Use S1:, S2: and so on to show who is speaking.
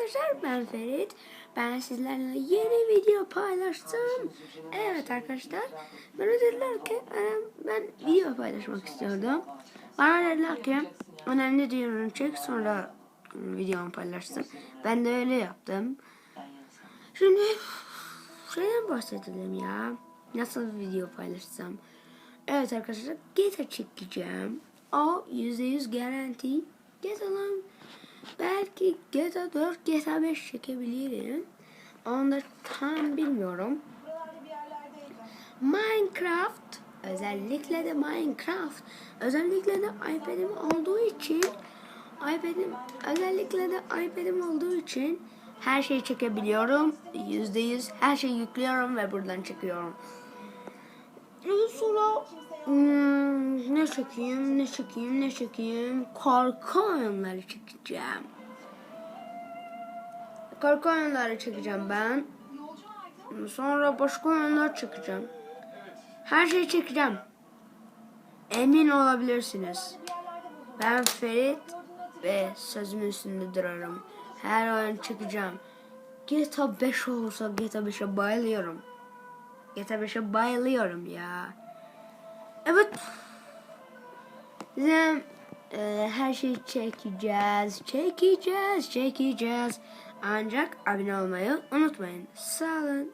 S1: Arkadaşlar ben Ferit. Ben sizlerle yeni video paylaştım. Evet arkadaşlar. Bana dediler ki e, ben video paylaşmak istiyordum. Bana dediler ki önemli diyorum çek sonra videomu paylaştım. Ben de öyle yaptım. Şimdi şeyden bahsedelim ya. Nasıl bir video paylaşsam. Evet arkadaşlar GTA çekeceğim. O %100 garanti. GTA'dan belki GTA 4, GTA 5 çekebilirim. Onu da tam bilmiyorum. Minecraft özellikle de Minecraft özellikle de iPad'im olduğu için iPad'im özellikle de iPad'im olduğu için her şeyi çekebiliyorum. Yüzde yüz her şeyi yüklüyorum ve buradan çekiyorum. Sonra hmm, ne çekeyim, ne çekeyim, ne çekeyim? Korku oyunları çekeceğim. Korku oyunları çekeceğim ben. Sonra başka oyunlar çekeceğim. Her şeyi çekeceğim. Emin olabilirsiniz. Ben Ferit ve sözümün üstünde durarım. Her oyun çekeceğim. GTA 5 olursa GTA 5'e bayılıyorum. GTA 5'e bayılıyorum ya. Evet. Bizim e, her şeyi çekeceğiz, çekeceğiz, çekeceğiz. Ancak abone olmayı unutmayın. Sağ olun.